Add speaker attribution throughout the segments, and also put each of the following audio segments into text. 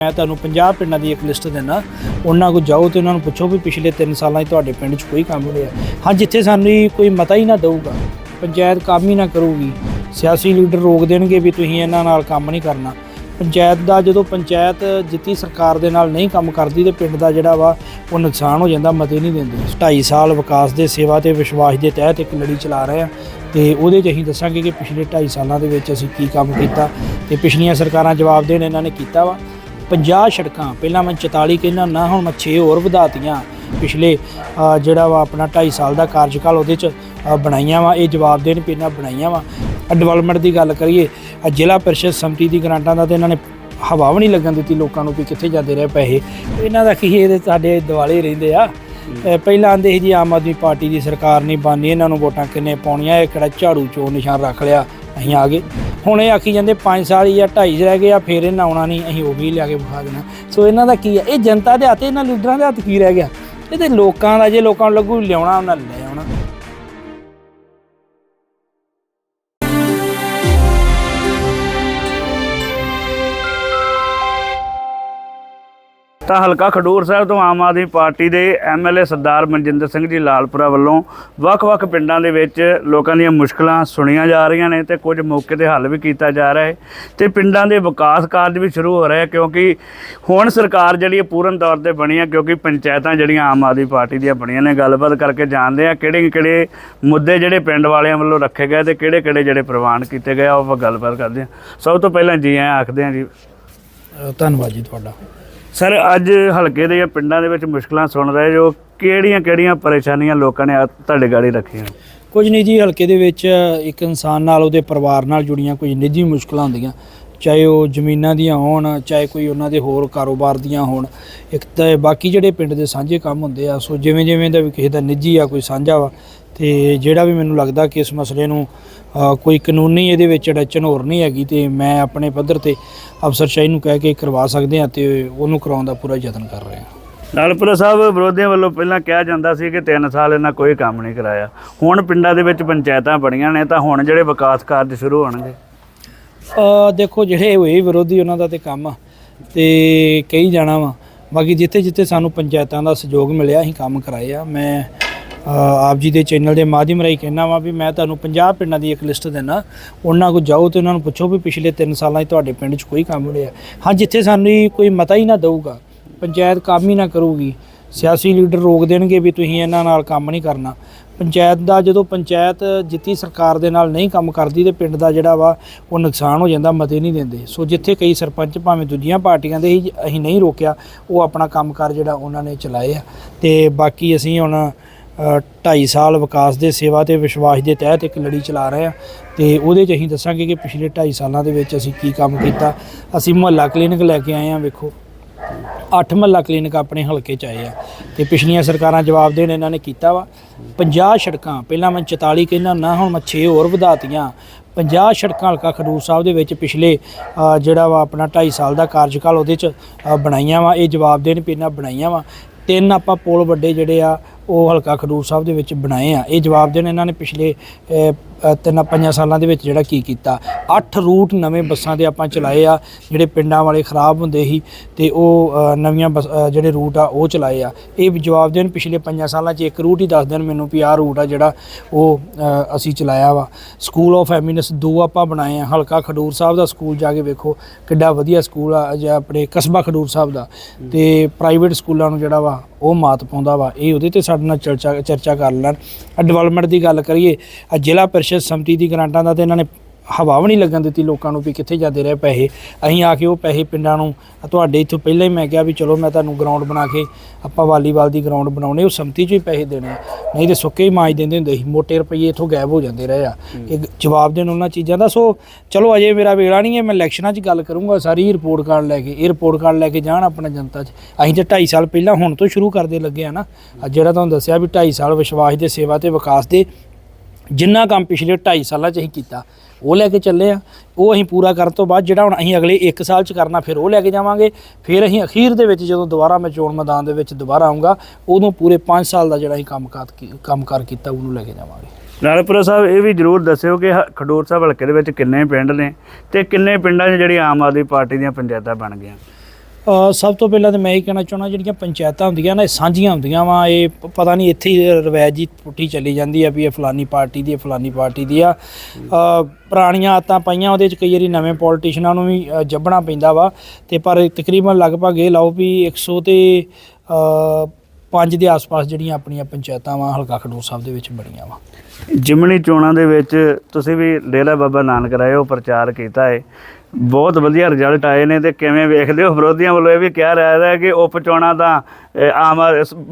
Speaker 1: ਮੈਂ ਤੁਹਾਨੂੰ 50 ਪਿੰਡਾਂ ਦੀ ਇੱਕ ਲਿਸਟ ਦਿੰਦਾ। ਉਹਨਾਂ ਕੋਲ ਜਾਓ ਤੇ ਉਹਨਾਂ ਨੂੰ ਪੁੱਛੋ ਵੀ ਪਿਛਲੇ 3 ਸਾਲਾਂ 'ਚ ਤੁਹਾਡੇ ਪਿੰਡ 'ਚ ਕੋਈ ਕੰਮ ਨਹੀਂ ਹੋਇਆ ਹਾਂ, ਜਿੱਥੇ ਸਾਨੂੰ ਕੋਈ ਮਤਾ ਹੀ ਨਾ ਦਊਗਾ, ਪੰਚਾਇਤ ਕੰਮ ਹੀ ਨਾ ਕਰੂਗੀ। ਸਿਆਸੀ ਲੀਡਰ ਰੋਕ ਦੇਣਗੇ ਵੀ ਤੁਸੀਂ ਇਹਨਾਂ ਨਾਲ ਕੰਮ ਨਹੀਂ ਕਰਨਾ। ਪੰਚਾਇਤ ਦਾ ਜਦੋਂ ਪੰਚਾਇਤ ਜਿੱਤੀ ਸਰਕਾਰ ਦੇ ਨਾਲ ਨਹੀਂ ਕੰਮ ਕਰਦੀ ਤੇ ਪਿੰਡ ਦਾ ਜਿਹੜਾ ਵਾ, ਉਹ ਨੁਕਸਾਨ ਹੋ ਜਾਂਦਾ, ਮਤੇ ਨਹੀਂ ਦਿੰਦੇ। 2.5 ਸਾਲ ਵਿਕਾਸ ਦੇ ਸੇਵਾ ਤੇ ਵਿਸ਼ਵਾਸ ਦੇ ਤਹਿਤ ਇੱਕ ਲੜੀ ਚਲਾ ਰਹੇ ਆ ਤੇ ਉਹਦੇ 'ਚ ਅਸੀਂ ਦੱਸਾਂਗੇ ਕਿ ਪਿਛਲੇ 2.5 ਸਾਲਾਂ ਦੇ ਵਿੱਚ ਅਸੀਂ ਕੀ ਕੰਮ ਕੀਤਾ ਤੇ ਪਿਛਲੀਆਂ ਸਰਕਾਰਾਂ ਜਵਾਬ ਦੇਣ ਇਹਨਾਂ ਨੇ ਕੀਤਾ ਵਾ। 50 ਸੜਕਾਂ, ਪਹਿਲਾਂ ਮੈਂ 44 ਕਹਿੰਦਾ ਨਾ ਹੁਣ ਮੈਂ 6 ਹੋਰ ਵਧਾਤੀਆਂ। ਪਿਛਲੇ ਜਿਹੜਾ ਵਾ ਆਪਣਾ 2.5 ਸਾਲ ਦਾ ਕਾਰਜਕਾਲ ਉਹਦੇ 'ਚ ਬਣਾਈਆਂ ਵਾ, ਇਹ ਜਵਾਬ ਦੇਣ ਪਿੰਨਾ ਬਣਾਈਆਂ ਵਾ। ਡਿਵੈਲਪਮੈਂਟ ਦੀ ਗੱਲ ਕਰੀਏ ਜ਼ਿਲ੍ਹਾ ਪਰਿਸ਼ਦ ਸਮਿਤੀ ਦੀ ਗ੍ਰਾਂਟਾਂ ਦਾ ਤੇ ਇਹਨਾਂ ਨੇ ਹਵਾ ਵੀ ਨਹੀਂ ਲੱਗਣ ਦਿੱਤੀ ਲੋਕਾਂ ਨੂੰ ਵੀ ਕਿੱਥੇ ਜਾਂਦੇ ਰਹੇ ਪੈਸੇ। ਇਹਨਾਂ ਦਾ ਕੀ ਇਹਦੇ ਸਾਡੇ ਦਿਵਾਲੇ ਰਹਿੰਦੇ ਆ। ਪਹਿਲਾਂ ਆਂਦੇ ਸੀ ਜੀ, ਆਮ ਆਦਮੀ ਪਾਰਟੀ ਦੀ ਸਰਕਾਰ ਨਹੀਂ ਬਣਨੀ, ਇਹਨਾਂ ਨੂੰ ਵੋਟਾਂ ਕਿੰਨੇ ਪਾਉਣੀਆਂ, ਇਹ ਕਿਹੜਾ ਝਾੜੂ ਚੋਂ ਨਿਸ਼ਾਨ ਰੱਖ ਲਿਆ, ਅਸੀਂ ਆ ਗਏ। ਹੁਣ ਇਹ ਆਖੀ ਜਾਂਦੇ 5 ਸਾਲ ਜਾਂ 2.5 ਰਹਿ ਗਏ ਆ, ਫੇਰ ਇਹਨਾਂ ਆਉਣਾ ਨਹੀਂ, ਅਸੀਂ ਉਹ ਵੀ ਲਿਆ ਕੇ ਵਿਖਾ ਦੇਣਾ। ਸੋ ਇਹਨਾਂ ਦਾ ਕੀ ਆ? ਇਹ ਜਨਤਾ ਦੇ ਹੱਥ, ਇਹਨਾਂ ਲੀਡਰਾਂ ਦੇ ਹੱਥ ਕੀ ਰਹਿ ਗਿਆ? ਇਹ ਤੇ ਲੋਕਾਂ ਦਾ, ਜੇ ਲੋਕਾਂ ਨੂੰ ਲੱਗੂ, ਲਿਆਉਣਾ ਉਹਨਾਂ ਲੈ
Speaker 2: ਤਾਂ ਹਲਕਾ ਖਡੂਰ ਸਾਹਿਬ ਤੋਂ ਆਮ ਆਦਮੀ ਪਾਰਟੀ ਦੇ ਐਮਐਲਏ ਸਰਦਾਰ ਮਨਜਿੰਦਰ ਸਿੰਘ ਜੀ ਲਾਲਪੁਰਾ ਵੱਲੋਂ ਵੱਖ-ਵੱਖ ਪਿੰਡਾਂ ਦੇ ਵਿੱਚ ਲੋਕਾਂ ਦੀਆਂ ਮੁਸ਼ਕਲਾਂ ਸੁਣੀਆਂ ਜਾ ਰਹੀਆਂ ਨੇ ਤੇ ਕੁਝ ਮੌਕੇ ਤੇ ਹੱਲ ਵੀ ਕੀਤਾ ਜਾ ਰਿਹਾ ਹੈ। ਤੇ ਪਿੰਡਾਂ ਦੇ ਵਿਕਾਸ ਕਾਰਜ ਵੀ ਸ਼ੁਰੂ ਹੋ ਰਹੇ ਕਿਉਂਕਿ ਹੁਣ ਸਰਕਾਰ ਜਿਹੜੀ ਹੈ ਪੂਰਨ ਤੌਰ ਤੇ ਬਣੀ ਹੈ ਕਿਉਂਕਿ ਪੰਚਾਇਤਾਂ ਜਿਹੜੀਆਂ ਆਮ ਆਦਮੀ ਪਾਰਟੀ ਦੀਆਂ ਬਣੀਆਂ ਨੇ। ਗੱਲਬਾਤ ਕਰਕੇ ਜਾਣਦੇ ਆ ਕਿਹੜੇ ਕਿਹੜੇ ਮੁੱਦੇ ਜਿਹੜੇ ਪਿੰਡ ਵਾਲਿਆਂ ਵੱਲੋਂ ਰੱਖੇ ਗਏ ਤੇ ਕਿਹੜੇ ਕਿਹੜੇ ਜਿਹੜੇ ਪ੍ਰਵਾਨ ਕੀਤੇ ਗਏ ਆ, ਉਹ ਆਪਾਂ ਗੱਲਬਾਤ ਕਰਦੇ ਆ। ਸਭ ਤੋਂ ਪਹਿਲਾਂ ਜੀ ਆਇਆਂ ਆਖਦੇ ਆ ਜੀ।
Speaker 1: ਧੰਨਵਾਦ ਜੀ ਤੁਹਾਡਾ।
Speaker 2: ਸਰ, ਅੱਜ ਹਲਕੇ ਦੇ ਜਾਂ ਪਿੰਡਾਂ ਦੇ ਵਿੱਚ ਮੁਸ਼ਕਲਾਂ ਸੁਣ ਰਹੇ ਜੋ ਕਿਹੜੀਆਂ ਕਿਹੜੀਆਂ ਪਰੇਸ਼ਾਨੀਆਂ ਲੋਕਾਂ ਨੇ ਤੁਹਾਡੇ ਗਾੜੀ ਰੱਖੀਆਂ?
Speaker 1: ਕੁਝ ਨਹੀਂ ਜੀ, ਹਲਕੇ ਦੇ ਵਿੱਚ ਇੱਕ ਇਨਸਾਨ ਨਾਲ, ਉਹਦੇ ਪਰਿਵਾਰ ਨਾਲ ਜੁੜੀਆਂ ਕੁਝ ਨਿੱਜੀ ਮੁਸ਼ਕਲਾਂ ਹੁੰਦੀਆਂ। ਚਾਹੇ ਉਹ ਜ਼ਮੀਨਾਂ ਦੀਆਂ ਹੋਣ, ਚਾਹੇ ਕੋਈ ਉਹਨਾਂ ਦੇ ਹੋਰ ਕਾਰੋਬਾਰ ਦੀਆਂ ਹੋਣ। ਇੱਕ ਤਾਂ ਬਾਕੀ ਜਿਹੜੇ ਪਿੰਡ ਦੇ ਸਾਂਝੇ ਕੰਮ ਹੁੰਦੇ ਆ, ਸੋ ਜਿਵੇਂ ਜਿਵੇਂ ਦਾ ਵੀ ਕਿਸੇ ਦਾ ਨਿੱਜੀ ਆ, ਕੋਈ ਸਾਂਝਾ ਵਾ, ਤੇ ਜਿਹੜਾ ਵੀ ਮੈਨੂੰ ਲੱਗਦਾ ਕਿ ਇਸ ਮਸਲੇ ਨੂੰ ਕੋਈ ਕਾਨੂੰਨੀ ਇਹਦੇ ਵਿੱਚ ਅੜਚਨ ਹੋਰ ਨਹੀਂ ਹੈਗੀ, ਤੇ ਮੈਂ ਆਪਣੇ ਪੱਧਰ ਤੇ ਅਫਸਰਸ਼ਾਹੀ ਨੂੰ ਕਹਿ ਕੇ ਕਰਵਾ ਸਕਦੇ ਆ ਤੇ ਉਹਨੂੰ ਕਰਾਉਣ ਦਾ ਪੂਰਾ ਯਤਨ ਕਰ ਰਹੇ ਹਾਂ।
Speaker 2: ਲਾਲਪੁਰਾ ਸਾਹਿਬ, ਵਿਰੋਧੀਆਂ ਵੱਲੋਂ ਪਹਿਲਾਂ ਕਿਹਾ ਜਾਂਦਾ ਸੀ ਕਿ 3 ਸਾਲ ਇਹਨਾਂ ਕੋਈ ਕੰਮ ਨਹੀਂ ਕਰਾਇਆ। ਹੁਣ ਪਿੰਡਾਂ ਦੇ ਵਿੱਚ ਪੰਚਾਇਤਾਂ ਬਣੀਆਂ ਨੇ, ਤਾਂ ਹੁਣ ਜਿਹੜੇ ਵਿਕਾਸ ਕਾਰਜ ਸ਼ੁਰੂ ਹੋਣਗੇ।
Speaker 1: ਦੇਖੋ ਜਿਹੜੇ ਹੋਏ ਵਿਰੋਧੀ ਉਹਨਾਂ ਦਾ ਤੇ ਕੰਮ ਆ ਤੇ ਕਈ ਜਾਣਾ ਵਾ। ਬਾਕੀ ਜਿੱਥੇ ਜਿੱਥੇ ਸਾਨੂੰ ਪੰਚਾਇਤਾਂ ਦਾ ਸਹਿਯੋਗ ਮਿਲਿਆ, ਅਸੀਂ ਕੰਮ ਕਰਾਏ ਆ। ਮੈਂ ਆਪ ਜੀ ਦੇ ਚੈਨਲ ਦੇ ਮਾਧਿਅਮ ਰਾਹੀਂ ਕਹਿਣਾ ਵਾ ਵੀ ਮੈਂ ਤੁਹਾਨੂੰ 50 ਪਿੰਡਾਂ ਦੀ ਇੱਕ ਲਿਸਟ ਦਿੰਦਾ। ਉਹਨਾਂ ਕੋਲ ਜਾਓ ਤੇ ਉਹਨਾਂ ਨੂੰ ਪੁੱਛੋ ਵੀ ਪਿਛਲੇ 3 ਸਾਲਾਂ 'ਚ ਤੁਹਾਡੇ ਪਿੰਡ 'ਚ ਕੋਈ ਕੰਮ ਨਹੀਂ ਹੋਇਆ। ਹਾਂ, ਜਿੱਥੇ ਸਾਨੂੰ ਕੋਈ ਮਤਾ ਹੀ ਨਾ ਦਊਗਾ, ਪੰਚਾਇਤ ਕੰਮ ਹੀ ਨਾ ਕਰੂਗੀ। ਸਿਆਸੀ ਲੀਡਰ ਰੋਕ ਦੇਣਗੇ ਵੀ ਤੁਸੀਂ ਇਹਨਾਂ ਨਾਲ ਕੰਮ ਨਹੀਂ ਕਰਨਾ। ਪੰਚਾਇਤ ਦਾ ਜਦੋਂ ਪੰਚਾਇਤ ਜਿੱਤੀ ਸਰਕਾਰ ਦੇ ਨਾਲ ਨਹੀਂ ਕੰਮ ਕਰਦੀ ਤੇ ਪਿੰਡ ਦਾ ਜਿਹੜਾ ਵਾ ਉਹ ਨੁਕਸਾਨ ਹੋ ਜਾਂਦਾ, ਮਤੇ ਨਹੀਂ ਦਿੰਦੇ। ਸੋ ਜਿੱਥੇ ਕਈ ਸਰਪੰਚ ਭਾਵੇਂ ਦੂਜੀਆਂ ਪਾਰਟੀਆਂ ਦੇ ਹੀ ਅਸੀਂ ਨਹੀਂ ਰੋਕਿਆ, ਉਹ ਆਪਣਾ ਕੰਮਕਾਰ ਜਿਹੜਾ ਉਹਨਾਂ ਨੇ ਚਲਾਏ ਆ। ਤੇ ਬਾਕੀ ਅਸੀਂ ਹੁਣ 2.5 ਸਾਲ ਵਿਕਾਸ ਦੇ ਸੇਵਾ ਤੇ ਵਿਸ਼ਵਾਸ ਦੇ ਤਹਿਤ ਇੱਕ ਲੜੀ ਚਲਾ ਰਹੇ ਆ। ਤੇ ਉਹਦੇ 'ਚ ਅਸੀਂ ਦੱਸਾਂਗੇ ਕਿ ਪਿਛਲੇ 2.5 ਸਾਲਾਂ ਦੇ ਵਿੱਚ ਅਸੀਂ ਕੀ ਕੰਮ ਕੀਤਾ। ਅਸੀਂ ਮੁਹੱਲਾ ਕਲੀਨਿਕ ਲੈ ਕੇ ਆਏ ਆ, ਵੇਖੋ। ਅੱਠ ਮਹੱਲਾ ਕਲੀਨਿਕ ਆਪਣੇ ਹਲਕੇ ਚ ਆਏ ਆ ਤੇ ਪਿਛਲੀਆਂ ਸਰਕਾਰਾਂ ਜਵਾਬ ਦੇਣ ਇਹਨਾਂ ਨੇ ਕੀਤਾ ਵਾ। 50 ਸੜਕਾਂ, ਪਹਿਲਾਂ ਮੈਂ 44 ਕਹਿੰਦਾ ਨਾ ਹੁਣ ਮੈਂ 6 ਹੋਰ ਵਧਾਤੀਆਂ। 50 ਸੜਕਾਂ ਹਲਕਾ ਖਡੂਰ ਸਾਹਿਬ ਦੇ ਵਿੱਚ ਪਿਛਲੇ ਜਿਹੜਾ ਵਾ ਆਪਣਾ 2.5 ਸਾਲ ਦਾ ਕਾਰਜਕਾਲ ਉਹਦੇ ਚ ਬਣਾਈਆਂ ਵਾ। ਇਹ ਜਵਾਬ ਦੇਣ ਪਿੰਨਾ ਬਣਾਈਆਂ ਵਾ। ਤਿੰਨ ਆਪਾਂ ਪੁਲ ਵੱਡੇ ਜਿਹੜੇ ਆ, ਉਹ ਹਲਕਾ ਖਡੂਰ ਸਾਹਿਬ ਦੇ ਵਿੱਚ ਬਣਾਏ ਆ। ਇਹ ਜਵਾਬ ਦੇਣ ਇਹਨਾਂ ਨੇ ਪਿਛਲੇ ਤਿੰਨਾਂ ਪੰਜਾਂ ਸਾਲਾਂ ਦੇ ਵਿੱਚ ਜਿਹੜਾ ਕੀ ਕੀਤਾ। ਅੱਠ ਰੂਟ ਨਵੇਂ ਬੱਸਾਂ ਦੇ ਆਪਾਂ ਚਲਾਏ ਆ, ਜਿਹੜੇ ਪਿੰਡਾਂ ਵਾਲੇ ਖਰਾਬ ਹੁੰਦੇ ਸੀ ਤੇ ਉਹ ਨਵੀਆਂ ਬੱਸ- ਜਿਹੜੇ ਰੂਟ ਆ, ਉਹ ਚਲਾਏ ਆ। ਇਹ ਜਵਾਬ ਦੇਣ, ਪਿਛਲੇ ਪੰਜਾਂ ਸਾਲਾਂ 'ਚ ਇੱਕ ਰੂਟ ਹੀ ਦੱਸ ਦੇਣ ਮੈਨੂੰ ਵੀ ਆਹ ਰੂਟ ਆ ਜਿਹੜਾ ਉਹ ਅਸੀਂ ਚਲਾਇਆ ਵਾ। ਸਕੂਲ ਆਫ ਐਮਿਨਸ ਦੋ ਆਪਾਂ ਬਣਾਏ ਆ, ਹਲਕਾ ਖਡੂਰ ਸਾਹਿਬ ਦਾ ਸਕੂਲ ਜਾ ਕੇ ਵੇਖੋ, ਕਿੱਡਾ ਵਧੀਆ ਸਕੂਲ ਆ ਜਾਂ ਆਪਣੇ ਕਸਬਾ ਖਡੂਰ ਸਾਹਿਬ ਦਾ। ਤੇ ਪ੍ਰਾਈਵੇਟ ਸਕੂਲਾਂ ਨੂੰ ਜਿਹੜਾ ਵਾ, ਉਹ ਮਾਤ ਪਾਉਂਦਾ ਵਾ। ਇਹ ਉਹਦੇ ਤੇ ਸਾਡੇ ਨਾਲ ਚਰਚਾ ਚਰਚਾ ਕਰ ਲੈਣ। ਡਿਵੈਲਪਮੈਂਟ ਦੀ ਗੱਲ ਕਰੀਏ ਆਹ ਜ਼ਿਲ੍ਹਾ ਪਰਿਸ਼ਦ ਸਮਿਤੀ ਦੀ ਗ੍ਰਾਂਟਾਂ ਦਾ ਤੇ ਇਹਨਾਂ ਨੇ ਹਵਾ ਵੀ ਨਹੀਂ ਲੱਗਣ ਦਿੱਤੀ ਲੋਕਾਂ ਨੂੰ ਵੀ ਕਿੱਥੇ ਜਾਂਦੇ ਰਹੇ ਪੈਸੇ। ਅਸੀਂ ਆ ਕੇ ਉਹ ਪੈਸੇ ਪਿੰਡਾਂ ਨੂੰ ਤੁਹਾਡੇ ਇੱਥੋਂ ਪਹਿਲਾਂ ਹੀ ਮੈਂ ਕਿਹਾ ਵੀ ਚਲੋ ਮੈਂ ਤੁਹਾਨੂੰ ਗਰਾਊਂਡ ਬਣਾ ਕੇ ਆਪਾਂ ਵਾਲੀਬਾਲ ਦੀ ਗਰਾਊਂਡ ਬਣਾਉਣੇ ਉਹ ਸਮਿਤੀ 'ਚੋਂ ਹੀ ਪੈਸੇ ਦੇਣੇ। ਨਹੀਂ ਤੇ ਸੁੱਕੇ ਹੀ ਮਾਜ ਦਿੰਦੇ ਹੁੰਦੇ ਸੀ ਮੋਟੇ ਰੁਪਈਏ ਇੱਥੋਂ ਗਾਇਬ ਹੋ ਜਾਂਦੇ ਰਹੇ ਆ। ਇਹ ਜਵਾਬ ਦੇਣ ਉਹਨਾਂ ਚੀਜ਼ਾਂ ਦਾ ਸੋ ਚਲੋ ਅਜੇ ਮੇਰਾ ਵੇਲਾ ਨਹੀਂ ਹੈ ਮੈਂ ਇਲੈਕਸ਼ਨਾਂ 'ਚ ਗੱਲ ਕਰੂੰਗਾ ਸਾਰੀ ਰਿਪੋਰਟ ਕਾਰਡ ਲੈ ਕੇ ਇਹ ਰਿਪੋਰਟ ਕਾਰਡ ਲੈ ਕੇ ਜਾਣ ਆਪਣਾ ਜਨਤਾ 'ਚ। ਅਸੀਂ ਤੇ 2.5 ਸਾਲ ਪਹਿਲਾਂ ਹੁਣ ਤੋਂ ਸ਼ੁਰੂ ਕਰਦੇ ਲੱਗੇ ਆ ਨਾ। ਜਿਹੜਾ ਤੁਹਾਨੂੰ ਦੱਸਿਆ ਵੀ 2.5 ਸਾਲ ਵਿਸ਼ਵਾਸ ਦੇ ਸੇਵਾ ਤੇ ਵਿਕਾਸ ਦੇ ਜਿੰਨਾ ਕੰਮ ਪਿਛਲੇ 2.5 ਸਾਲਾਂ 'ਚ ਅਸੀਂ ਕੀਤਾ, ਉਹ ਲੈ ਕੇ ਚੱਲੇ ਆ। ਉਹ ਅਸੀਂ ਪੂਰਾ ਕਰਨ ਤੋਂ ਬਾਅਦ ਜਿਹੜਾ ਹੁਣ ਅਸੀਂ ਅਗਲੇ 1 ਸਾਲ 'ਚ ਕਰਨਾ, ਫਿਰ ਉਹ ਲੈ ਕੇ ਜਾਵਾਂਗੇ। ਫਿਰ ਅਸੀਂ ਅਖੀਰ ਦੇ ਵਿੱਚ ਜਦੋਂ ਦੁਬਾਰਾ ਮੈਂ ਚੋਣ ਮੈਦਾਨ ਦੇ ਵਿੱਚ ਦੁਬਾਰਾ ਆਉਂਗਾ ਉਦੋਂ ਪੂਰੇ 5 ਸਾਲ ਦਾ ਜਿਹੜਾ ਅਸੀਂ ਕੰਮ ਕੰਮਕਾਰ ਕੀਤਾ, ਉਹਨੂੰ ਲੈ ਕੇ ਜਾਵਾਂਗੇ।
Speaker 2: ਨਾਲਪੁਰਾ ਸਾਹਿਬ, ਇਹ ਵੀ ਜਰੂਰ ਦੱਸਿਓ ਕਿ ਹ- ਖਡੂਰ ਸਾਹਿਬ ਹਲਕੇ ਦੇ ਵਿੱਚ ਕਿੰਨੇ ਪਿੰਡ ਨੇ ਤੇ ਕਿੰਨੇ ਪਿੰਡਾਂ 'ਚ ਜਿਹੜੀ ਆਮ ਆਦਮੀ ਪਾਰਟੀ ਦੀਆਂ ਪੰਚਾਇਤਾਂ ਬਣ ਗਈਆਂ।
Speaker 1: ਸਭ ਤੋਂ ਪਹਿਲਾਂ ਤਾਂ ਮੈਂ ਇਹ ਕਹਿਣਾ ਚਾਹੁੰਦਾ ਜਿਹੜੀਆਂ ਪੰਚਾਇਤਾਂ ਹੁੰਦੀਆਂ ਨਾ ਇਹ ਸਾਂਝੀਆਂ ਹੁੰਦੀਆਂ ਵਾ। ਇਹ ਪਤਾ ਨਹੀਂ ਇੱਥੇ ਹੀ ਰਵਾਇਤ ਜੀ ਪੁੱਠੀ ਚੱਲੀ ਜਾਂਦੀ ਆ ਵੀ ਇਹ ਫਲਾਨੀ ਪਾਰਟੀ ਦੀ ਹੈ ਫਲਾਨੀ ਪਾਰਟੀ ਦੀ ਆ। ਪੁਰਾਣੀਆਂ ਆਤਾਂ ਪਾਈਆਂ ਉਹਦੇ ਚ ਕਈ ਵਾਰੀ ਨਵੇਂ ਪੋਲੀਟੀਸ਼ੀਅਨਾਂ ਨੂੰ ਵੀ ਅ, ਜੱਬਣਾ ਪੈਂਦਾ ਵਾ। ਤੇ ਪਰ ਤਕਰੀਬਨ ਲਗਭਗ ਇਹ ਲਾਓ ਵੀ 100 ਤੇ ਅ, ਪੰਜ ਦੇ ਆਸ-ਪਾਸ ਜਿਹੜੀਆਂ ਆਪਣੀਆਂ ਪੰਚਾਇਤਾਂ ਵਾ ਹਲਕਾ ਖਡੂਰ ਸਾਹਿਬ ਦੇ ਵਿੱਚ ਬਣੀਆਂ ਵਾ।
Speaker 2: ਜਿਮਣੀ ਚੋਣਾਂ ਦੇ ਵਿੱਚ ਤੁਸੀਂ ਵੀ ਲੇਲਾ ਬਾਬਾ ਨਾਨਕ ਰਾਏ ਉਹ ਪ੍ਰਚਾਰ ਕੀਤਾ ਹੈ ਬਹੁਤ ਵਧੀਆ ਰਿਜ਼ਲਟ ਆਏ ਨੇ ਤੇ ਕਿਵੇਂ ਵੇਖਦੇ ਹੋ? ਵਿਰੋਧੀਆਂ ਵੱਲੋਂ ਇਹ ਵੀ ਕਿਹਾ ਜਾ ਰਿਹਾ ਹੈ ਕਿ ਉਪ ਚੋਣਾਂ ਤਾਂ ਆਮ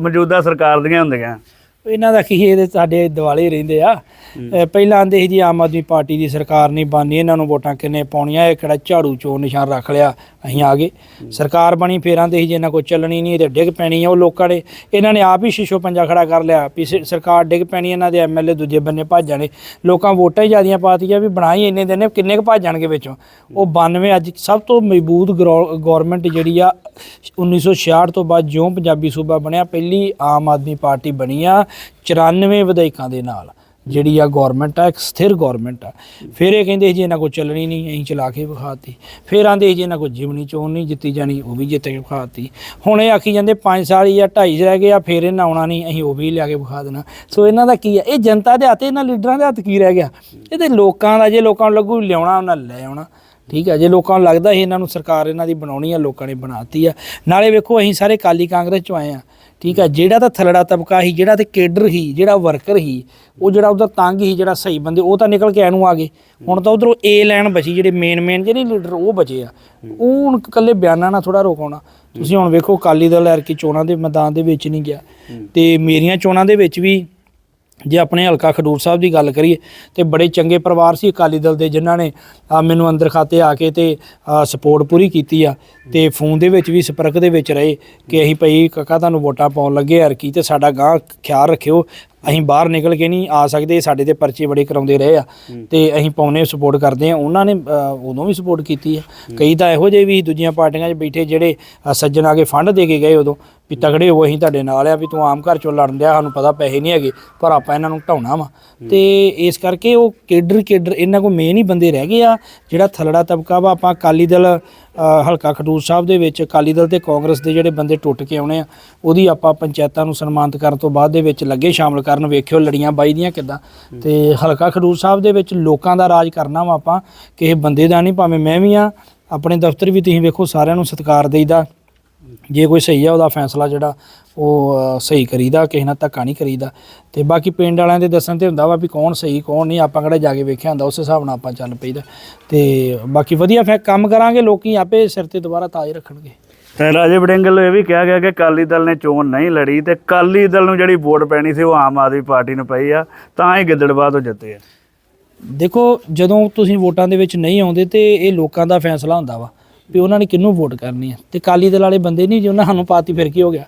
Speaker 2: ਮੌਜੂਦਾ ਸਰਕਾਰ ਦੀਆਂ ਹੁੰਦੀਆਂ।
Speaker 1: ਇਹਨਾਂ ਦਾ ਕੀ ਇਹਦੇ ਸਾਡੇ ਦਿਵਾਲੇ ਰਹਿੰਦੇ ਆ। ਪਹਿਲਾਂ ਆਂਦੇ ਸੀ ਜੀ ਆਮ ਆਦਮੀ ਪਾਰਟੀ ਦੀ ਸਰਕਾਰ ਨਹੀਂ ਬਾਨੀ ਇਹਨਾਂ ਨੂੰ ਵੋਟਾਂ ਕਿੰਨੇ ਪਾਉਣੀਆਂ ਇਹ ਕਿਹੜਾ ਝਾੜੂ ਚੋਰ ਨਿਸ਼ਾਨ ਰੱਖ ਲਿਆ ਅਸੀਂ ਆ ਗਏ। ਸਰਕਾਰ ਬਣੀ ਫੇਰ ਆਂਦੇ ਸੀ ਜੇ ਇਹਨਾਂ ਕੋ ਚੱਲਣੀ ਨਹੀਂ ਤੇ ਡਿੱਗ ਪੈਣੀ ਆ ਉਹ ਲੋਕਾਂ ਨੇ ਇਹਨਾਂ ਨੇ ਆਪ ਹੀ ਸ਼ੀਸ਼ੋ ਪੰਜਾ ਖੜਾ ਕਰ ਲਿਆ ਵੀ ਸਰਕਾਰ ਡਿੱਗ ਪੈਣੀ ਇਹਨਾਂ ਦੇ ਐਮਐਲਏ ਦੂਜੇ ਬੰਨੇ ਭੱਜ ਜਾਣੇ। ਲੋਕਾਂ ਵੋਟਾਂ ਹੀ ਜਿਆਦੀਆਂ ਪਾਤੀਆਂ ਵੀ ਬਣਾਈ ਇੰਨੇ ਦਿਨ ਨੇ ਕਿੰਨੇ ਕੁ ਭੱਜ ਜਾਣਗੇ ਵਿੱਚੋਂ। ਉਹ 92 ਅੱਜ ਸਭ ਤੋਂ ਮਜ਼ਬੂਤ ਗਵਰਨਮੈਂਟ ਜਿਹੜੀ ਆ 1966 ਤੋਂ ਬਾਅਦ ਜਿਉਂ ਪੰਜਾਬੀ ਸੂਬਾ ਬਣਿਆ ਪਹਿਲੀ ਆਮ ਆਦਮੀ ਪਾਰਟੀ ਬਣੀ ਆ। 94 ਵਿਧਾਇਕਾਂ ਦੇ ਨਾਲ, ਜਿਹੜੀ ਆ ਗਵਰਨਮੈਂਟ ਆ, ਇੱਕ ਸਥਿਰ ਗਵਰਨਮੈਂਟ ਆ। ਫਿਰ ਇਹ ਕਹਿੰਦੇ ਜੀ ਇਹਨਾਂ ਕੋ ਚੱਲਣੀ ਨਹੀਂ, ਅਸੀਂ ਚਲਾ ਕੇ ਵਿਖਾਤੀ। ਫਿਰ ਆਂਦੇ ਸੀ, ਜੀ ਇਹਨਾਂ ਕੋ ਜਿਮਨੀ ਚੋਣ ਨਹੀਂ ਜਿੱਤੀ ਜਾਣੀ, ਉਹ ਵੀ ਜਿੱਤ ਕੇ ਵਿਖਾਤੀ। ਹੁਣ ਇਹ ਆਖੀ ਜਾਂਦੇ 5 ਸਾਲ ਹੀ ਆ 2.5 ਰਹਿ ਗਏ ਆ, ਫਿਰ ਇਹਨਾਂ ਆਉਣਾ ਨਹੀਂ, ਅਸੀਂ ਉਹ ਵੀ ਲਿਆ ਕੇ ਵਿਖਾ ਦੇਣਾ। ਸੋ ਇਹਨਾਂ ਦਾ ਕੀ ਆ? ਇਹ ਜਨਤਾ ਦੇ ਹੱਥ, ਇਹਨਾਂ ਲੀਡਰਾਂ ਦੇ ਹੱਥ ਕੀ ਰਹਿ ਗਿਆ? ਇਹ ਤੇ ਲੋਕਾਂ ਦਾ, ਜੇ ਲੋਕਾਂ ਨੂੰ ਲੱਗੂ ਲਿਆਉਣਾ, ਉਹਨਾਂ ਲੈ ਆਉਣਾ। ਠੀਕ ਹੈ ਜੇ ਲੋਕਾਂ ਨੂੰ ਲੱਗਦਾ ਸੀ ਇਹਨਾਂ ਨੂੰ ਸਰਕਾਰ ਇਹਨਾਂ ਦੀ ਬਣਾਉਣੀ ਆ, ਲੋਕਾਂ ਨੇ ਬਣਾਤੀ ਆ। ਨਾਲੇ ਵੇਖੋ, ਅਸੀਂ ਸਾਰੇ ਕਾਲੀ ਕਾਂਗਰਸ ਚੋਂ ਆਏ ਆ। ਠੀਕ ਹੈ ਜਿਹੜਾ ਤਾਂ ਥਲੜਾ ਤਬਕਾ ਸੀ, ਜਿਹੜਾ ਤੇ ਕੇਡਰ ਸੀ, ਜਿਹੜਾ ਵਰਕਰ ਸੀ, ਉਹ ਜਿਹੜਾ ਉਧਰ ਤੰਗ ਸੀ, ਜਿਹੜਾ ਸਹੀ ਬੰਦੇ, ਉਹ ਤਾਂ ਨਿਕਲ ਕੇ ਐਨੂੰ ਆ ਗਏ। ਹੁਣ ਤਾਂ ਉਧਰੋਂ ਏ ਲਾਈਨ ਬਚੀ, ਜਿਹੜੇ ਮੇਨ ਮੇਨ ਜਿਹੜੇ ਲੀਡਰ ਉਹ ਬਚੇ ਆ। ਉਹ ਹੁਣ ਇਕੱਲੇ ਬਿਆਨਾਂ ਨਾਲ ਥੋੜਾ ਰੋਕਾਉਣਾ ਤੁਸੀਂ ਹੁਣ ਵੇਖੋ ਕਾਲੀ ਦਲ ਐਰ ਕੀ ਚੋਣਾਂ ਦੇ ਮੈਦਾਨ ਦੇ ਵਿੱਚ ਨਹੀਂ ਗਿਆ। ਤੇ ਮੇਰੀਆਂ ਚੋਣਾਂ ਦੇ ਵਿੱਚ ਵੀ ਜੇ ਆਪਣੇ ਹਲਕਾ ਖਡੂਰ ਸਾਹਿਬ ਦੀ ਗੱਲ ਕਰੀਏ ਤੇ ਬੜੇ ਚੰਗੇ ਪਰਿਵਾਰ ਸੀ ਅਕਾਲੀ ਦਲ ਦੇ ਜਿਨ੍ਹਾਂ ਨੇ ਮੈਨੂੰ ਅੰਦਰ ਖਾਤੇ ਆ ਕੇ ਤੇ ਸਪੋਰਟ ਪੂਰੀ ਕੀਤੀ ਆ। ਤੇ ਫੋਨ ਦੇ ਵਿੱਚ ਵੀ ਸੰਪਰਕ ਦੇ ਵਿੱਚ ਰਹੇ ਕਿ ਅਸੀਂ ਭਈ ਕਾਕਾ ਤੁਹਾਨੂੰ ਵੋਟਾਂ ਪਾਉਣ ਲੱਗੇ ਹਰ ਕੀ ਤੇ ਸਾਡਾ ਗਾਂ ਖਿਆਲ ਰੱਖਿਓ ਅਸੀਂ ਬਾਹਰ ਨਿਕਲ ਕੇ ਨਹੀਂ ਆ ਸਕਦੇ ਸਾਡੇ ਤੇ ਪਰਚੇ ਬੜੇ ਕਰਾਉਂਦੇ ਰਹੇ ਆ। ਤੇ ਅਸੀਂ ਪਾਉਨੇ ਸਪੋਰਟ ਕਰਦੇ ਆ। ਉਹਨਾਂ ਨੇ ਉਦੋਂ ਵੀ ਸਪੋਰਟ ਕੀਤੀ ਆ। ਕਈ ਤਾਂ ਇਹੋ ਜਿਹੇ ਵੀ ਦੂਜੀਆਂ ਪਾਰਟੀਆਂ 'ਚ ਬੈਠੇ ਜਿਹੜੇ ਸੱਜਣ ਆ ਕੇ ਫੰਡ ਦੇ ਕੇ ਗਏ ਉਦੋਂ। ਵੀ ਤਗੜੇ ਹੋ ਅਸੀਂ ਤੁਹਾਡੇ ਨਾਲ ਆ ਵੀ ਤੂੰ ਆਮ ਘਰ ਚੋਂ ਲੜਨ ਡਿਆ ਸਾਨੂੰ ਪਤਾ ਪੈਸੇ ਨਹੀਂ ਹੈਗੇ ਪਰ ਆਪਾਂ ਇਹਨਾਂ ਨੂੰ ਢਾਉਣਾ ਵਾ। ਤੇ ਇਸ ਕਰਕੇ ਉਹ ਕੇਡਰ ਕੇਡਰ ਇਹਨਾਂ ਕੋ ਮੇਨ ਹੀ ਬੰਦੇ ਰਹਿ ਗਏ ਆ ਜਿਹੜਾ ਥਲੜਾ ਤਬਕਾ ਵਾ ਆਪਾਂ ਅਕਾਲੀ ਦਲ ਹਲਕਾ ਖਡੂਰ ਸਾਹਿਬ ਦੇ ਵਿੱਚ ਅਕਾਲੀ ਦਲ ਤੇ ਕਾਂਗਰਸ ਦੇ ਜਿਹੜੇ ਬੰਦੇ ਟੁੱਟ ਕੇ ਆਉਣੇ ਆ ਉਹਦੀ ਆਪਾਂ ਪੰਚਾਇਤਾਂ ਨੂੰ ਸਨਮਾਨਿਤ ਕਰਨ ਤੋਂ ਬਾਅਦ ਦੇ ਵਿੱਚ ਲੱਗੇ ਸ਼ਾਮਲ ਕਰਨ ਵੇਖਿਓ ਲੜੀਆਂ ਬਾਈ ਦੀਆਂ ਕਿੱਦਾਂ। ਤੇ ਹਲਕਾ ਖਡੂਰ ਸਾਹਿਬ ਦੇ ਵਿੱਚ ਲੋਕਾਂ ਦਾ ਰਾਜ ਕਰਨਾ ਵਾ ਆਪਾਂ ਕਿਸੇ ਬੰਦੇ ਦਾ ਨਹੀਂ ਭਾਵੇਂ ਮੈਂ ਵੀ ਆ ਆਪਣੇ ਦਫ਼ਤਰ ਵੀ ਤੁਸੀਂ ਵੇਖੋ ਸਾਰਿਆਂ ਨੂੰ ਸਤਿਕਾਰ ਦੇਈਦਾ। ਜੇ ਕੋਈ ਸਹੀ ਆ ਉਹਦਾ ਫੈਸਲਾ ਜਿਹੜਾ ਉਹ ਸਹੀ ਕਰੀਦਾ ਕਿਸੇ ਨਾਲ ਧੱਕਾ ਨਹੀਂ ਕਰੀਦਾ। ਤੇ ਬਾਕੀ ਪਿੰਡ ਵਾਲਿਆਂ ਦੇ ਦੱਸਣ ਤੇ ਹੁੰਦਾ ਵਾ ਵੀ ਕੌਣ ਸਹੀ ਕੌਣ ਨਹੀਂ ਆਪਾਂ ਕਿਹੜਾ ਜਾ ਕੇ ਵੇਖਿਆ ਹੁੰਦਾ ਉਸ ਹਿਸਾਬ ਨਾਲ ਆਪਾਂ ਚੱਲ ਪਈਦਾ। ਤੇ ਬਾਕੀ ਵਧੀਆ ਫੈ ਕੰਮ ਕਰਾਂਗੇ ਲੋਕੀ ਆਪੇ ਸਿਰ ਤੇ ਦੁਬਾਰਾ ਤਾਜ ਰੱਖਣਗੇ।
Speaker 2: ਤੇ ਰਾਜੇ ਵੜਿੰਗ ਵੱਲੋਂ ਇਹ ਵੀ ਕਿਹਾ ਗਿਆ ਕਿ ਅਕਾਲੀ ਦਲ ਨੇ ਚੋਣ ਨਹੀਂ ਲੜੀ ਤੇ ਅਕਾਲੀ ਦਲ ਨੂੰ ਜਿਹੜੀ ਵੋਟ ਪੈਣੀ ਸੀ ਉਹ ਆਮ ਆਦਮੀ ਪਾਰਟੀ ਨੂੰ ਪਈ ਆ ਤਾਂ ਹੀ ਗਿੱਦੜਬਾਹ ਤੋਂ ਜਿੱਤੇ ਆ।
Speaker 1: ਦੇਖੋ ਜਦੋਂ ਤੁਸੀਂ ਵੋਟਾਂ ਦੇ ਵਿੱਚ ਨਹੀਂ ਆਉਂਦੇ ਤੇ ਇਹ ਲੋਕਾਂ ਦਾ ਫੈਸਲਾ ਹੁੰਦਾ ਵਾ। ਵੀ ਉਹਨਾਂ ਨੇ ਕਿਹਨੂੰ ਵੋਟ ਕਰਨੀ ਹੈ ਤੇ ਕਾਲੀ ਦਲ ਵਾਲੇ ਬੰਦੇ ਨਹੀਂ ਜੇ ਉਹਨਾਂ ਸਾਨੂੰ ਪਾਤੀ ਫਿਰ ਕੀ ਹੋ ਗਿਆ?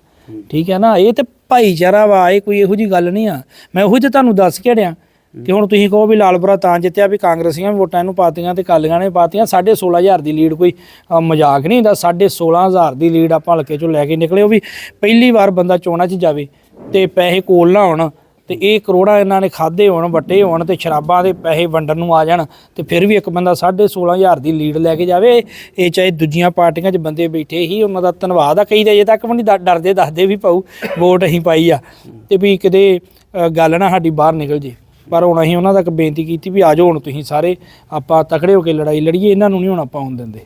Speaker 1: ਠੀਕ ਹੈ ਨਾ? ਇਹ ਤੇ ਭਾਈਚਾਰਾ ਵਾ, ਇਹ ਕੋਈ ਇਹੋ ਜੀ ਗੱਲ ਨਹੀਂ ਆ। ਮੈਂ ਉਹੀ ਤੇ ਤੁਹਾਨੂੰ ਦੱਸ ਕੇ ਹਟਿਆ ਕਿ ਹੁਣ ਤੁਸੀਂ ਕਹੋ ਵੀ ਲਾਲਪੁਰਾ ਤਾਂ ਜਿੱਤਿਆ ਵੀ ਕਾਂਗਰਸੀਆਂ ਵੀ ਵੋਟਾਂ ਇਹਨੂੰ ਪਾਤੀਆਂ ਤੇ ਕਾਲੀਆਂ ਨੇ ਪਾਤੀਆਂ। 16500 ਦੀ ਲੀਡ ਕੋਈ ਮਜ਼ਾਕ ਨਹੀਂ ਹੁੰਦਾ। 16500 ਦੀ ਲੀਡ ਆਪਾਂ ਹਲਕੇ ਚੋਂ ਲੈ ਕੇ ਨਿਕਲੇ ਉਹ ਵੀ ਪਹਿਲੀ ਵਾਰ ਬੰਦਾ ਚੋਣਾਂ 'ਚ ਜਾਵੇ ਤੇ ਪੈਸੇ ਕੋਲ ਨਾ ਆਉਣ। ਤੇ ਇਹ ਕਰੋੜਾਂ ਇਹਨਾਂ ਨੇ ਖਾਦੇ ਹੋਣ, ਵੱਟੇ ਹੋਣ ਤੇ ਸ਼ਰਾਬਾਂ ਦੇ ਪੈਸੇ ਵੰਡਣ ਨੂੰ ਆ ਜਾਣ ਤੇ ਫਿਰ ਵੀ ਇੱਕ ਬੰਦਾ 16500 ਦੀ ਲੀਡ ਲੈ ਕੇ ਜਾਵੇ, ਇਹ ਚਾਹੇ ਦੂਜੀਆਂ ਪਾਰਟੀਆਂ 'ਚ ਬੰਦੇ ਬੈਠੇ ਹੀ, ਉਹਨਾਂ ਦਾ ਧੰਨਵਾਦ ਆ ਕਈ ਤਾਂ ਅਜੇ ਤੱਕ ਵੀ ਨਹੀਂ ਡਰਦੇ ਦੱਸਦੇ ਵੀ ਪਾਉ ਵੋਟ ਅਸੀਂ ਪਾਈ ਆ। ਤੇ ਵੀ ਕਿਤੇ ਗੱਲ ਨਾ ਸਾਡੀ ਬਾਹਰ ਨਿਕਲ ਜੇ। ਪਰ ਹੁਣ ਅਸੀਂ ਉਹਨਾਂ ਤੱਕ ਬੇਨਤੀ ਕੀਤੀ ਵੀ ਆਜੋ ਹੁਣ ਤੁਸੀਂ ਸਾਰੇ, ਆਪਾਂ ਤਕੜੇ ਹੋ ਕੇ ਲੜਾਈ ਲੜੀਏ, ਇਹਨਾਂ ਨੂੰ ਨਹੀਂ ਹੁਣ ਆਪਾਂ ਆਉਣ ਦਿੰਦੇ।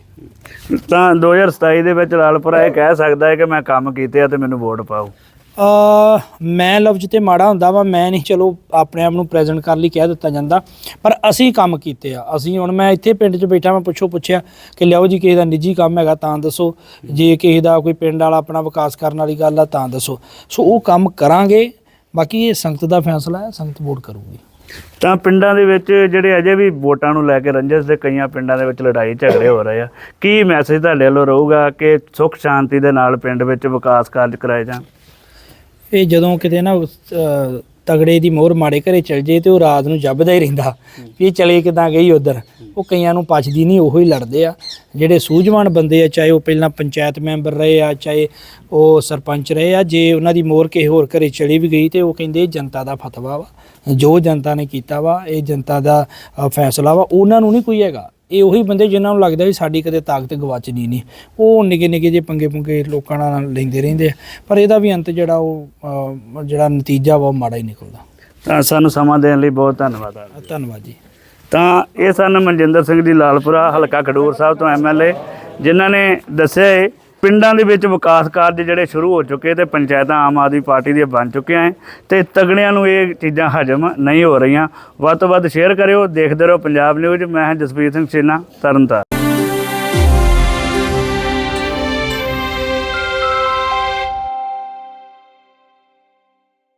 Speaker 2: ਤਾਂ 2027 ਦੇ ਵਿੱਚ ਲਾਲਪੁਰਾ ਇਹ ਕਹਿ ਸਕਦਾ ਹੈ ਕਿ ਮੈਂ ਕੰਮ ਕੀਤੇ ਆ ਤੇ ਮੈਨੂੰ ਵੋਟ ਪਾਓ।
Speaker 1: ਅ ਮੈਂ ਲਫ਼ਜ਼ ਤੇ ਮਾੜਾ ਹੁੰਦਾ ਵਾ, ਮੈਂ ਨਹੀਂ, ਚਲੋ, ਆਪਣੇ ਆਪ ਨੂੰ ਪ੍ਰੈਜ਼ੈਂਟ ਕਰ ਲਈ, ਕਹਿ ਦਿੱਤਾ ਜਾਂਦਾ। ਪਰ ਅਸੀਂ ਕੰਮ ਕੀਤੇ ਆ। ਅਸੀਂ ਹੁਣ ਮੈਂ ਇੱਥੇ ਪਿੰਡ 'ਚ ਬੈਠਾ, ਮੈਂ ਪੁੱਛੋ ਪੁੱਛਿਆ ਕਿ ਲਿਆਓ ਜੀ, ਕਿਸੇ ਦਾ ਨਿੱਜੀ ਕੰਮ ਹੈਗਾ ਤਾਂ ਦੱਸੋ। ਜੇ ਕਿਸੇ ਦਾ ਕੋਈ ਪਿੰਡ ਵਾਲਾ ਆਪਣਾ ਵਿਕਾਸ ਕਰਨ ਵਾਲੀ ਗੱਲ ਆ, ਤਾਂ ਦੱਸੋ। ਸੋ ਉਹ ਕੰਮ ਕਰਾਂਗੇ। ਬਾਕੀ ਇਹ ਸੰਗਤ ਦਾ ਫੈਸਲਾ ਹੈ, ਸੰਗਤ ਵੋਟ ਕਰੂਗੀ।
Speaker 2: ਤਾਂ ਪਿੰਡਾਂ ਦੇ ਵਿੱਚ ਜਿਹੜੇ ਅਜੇ ਵੀ ਵੋਟਾਂ ਨੂੰ ਲੈ ਕੇ ਰੰਜਸ ਦੇ ਕਈਆਂ ਪਿੰਡਾਂ ਦੇ ਵਿੱਚ ਲੜਾਈ ਝਗੜੇ ਹੋ ਰਹੇ ਆ, ਕੀ ਮੈਸੇਜ ਤੁਹਾਡੇ ਵੱਲੋਂ ਰਹੂਗਾ ਕਿ ਸੁੱਖ ਸ਼ਾਂਤੀ ਦੇ ਨਾਲ ਪਿੰਡ ਵਿੱਚ ਵਿਕਾਸ ਕਾਰਜ ਕਰਾਏ ਜਾਣ?
Speaker 1: ਇਹ ਜਦੋਂ ਕਿਤੇ ਨਾ ਅਹ, ਤਗੜੇ ਦੀ ਮੋਹਰ ਮਾੜੇ ਘਰੇ ਚਲ ਜੇ ਤੇ ਉਹ ਰਾਤ ਨੂੰ ਜੱਬਦਾ ਹੀ ਰਹਿੰਦਾ ਵੀ ਇਹ ਚਲੇ ਕਿਦਾਂ ਗਈ ਉਧਰ। ਉਹ ਕਈਆਂ ਨੂੰ ਪਚਦੀ ਨਹੀਂ ਉਹੋ ਹੀ ਲੜਦੇ ਆ। ਜਿਹੜੇ ਸੂਝਵਾਨ ਬੰਦੇ ਆ ਚਾਹੇ ਉਹ ਪਹਿਲਾਂ ਪੰਚਾਇਤ ਮੈਂਬਰ ਰਹੇ ਆ ਚਾਹੇ ਉਹ ਸਰਪੰਚ ਰਹੇ ਆ ਜੇ ਉਹਨਾਂ ਦੀ ਮੋਹਰ ਕਿਸੇ ਹੋਰ ਘਰੇ ਚਲੀ ਵੀ ਗਈ ਤੇ ਉਹ ਕਹਿੰਦੇ ਇਹ ਜਨਤਾ ਦਾ ਫਤਵਾ ਵਾ। ਜੋ ਜਨਤਾ ਨੇ ਕੀਤਾ ਵਾ ਇਹ ਜਨਤਾ ਦਾ ਅ, ਫੈਸਲਾ ਵਾ ਉਹਨਾਂ ਨੂੰ ਨਹੀਂ ਕੋਈ ਹੈਗਾ। ਇਹ ਉਹੀ ਬੰਦੇ ਜਿਨ੍ਹਾਂ ਨੂੰ ਲੱਗਦਾ ਵੀ ਸਾਡੀ ਕਦੇ ਤਾਕਤ ਗਵਾਚਣੀ ਨਹੀਂ। ਉਹ ਨਿੱਕੇ ਨਿੱਕੇ ਜੇ ਪੰਗੇ ਪੁੰਗੇ ਲੋਕਾਂ ਨਾਲ ਲੈਂਦੇ ਰਹਿੰਦੇ ਆ। ਪਰ ਇਹਦਾ ਵੀ ਅੰਤ ਜਿਹੜਾ ਉਹ ਜਿਹੜਾ ਨਤੀਜਾ ਵਾ ਉਹ ਮਾੜਾ ਹੀ ਨਿਕਲਦਾ।
Speaker 2: ਤਾਂ ਸਾਨੂੰ ਸਮਾਂ ਦੇਣ ਲਈ ਬਹੁਤ ਧੰਨਵਾਦ ਆ।
Speaker 1: ਧੰਨਵਾਦ ਜੀ।
Speaker 2: ਤਾਂ ਇਹ ਸਨ ਮਨਜਿੰਦਰ ਸਿੰਘ ਜੀ ਲਾਲਪੁਰਾ ਹਲਕਾ ਖਡੂਰ ਸਾਹਿਬ ਤੋਂ ਐਮਐਲਏ ਜਿਨ੍ਹਾਂ ਨੇ ਦੱਸਿਆ ਹੈ ਪਿੰਡਾਂ ਦੇ ਵਿੱਚ ਵਿਕਾਸ ਕਾਰਜ ਜਿਹੜੇ ਸ਼ੁਰੂ ਹੋ ਚੁੱਕੇ ਤੇ ਪੰਚਾਇਤਾਂ ਆਮ ਆਦਮੀ ਪਾਰਟੀ ਦੀਆਂ ਬਣ ਚੁੱਕੀਆਂ ਹੈ ਤੇ ਤਗੜਿਆਂ ਨੂੰ ਇਹ ਚੀਜ਼ਾਂ ਹਜਮ ਨਹੀਂ ਹੋ ਰਹੀਆਂ। ਵੱਧ ਤੋਂ ਵੱਧ ਸ਼ੇਅਰ ਕਰਿਓ, ਦੇਖਦੇ ਰਹੋ ਪੰਜਾਬ ਨਿਊਜ਼ ਮੈਂ ਹਾਂ ਜਸਪੀਰ ਸਿੰਘ ਸੇਨਾ ਤਰਨਤਾਰਨ।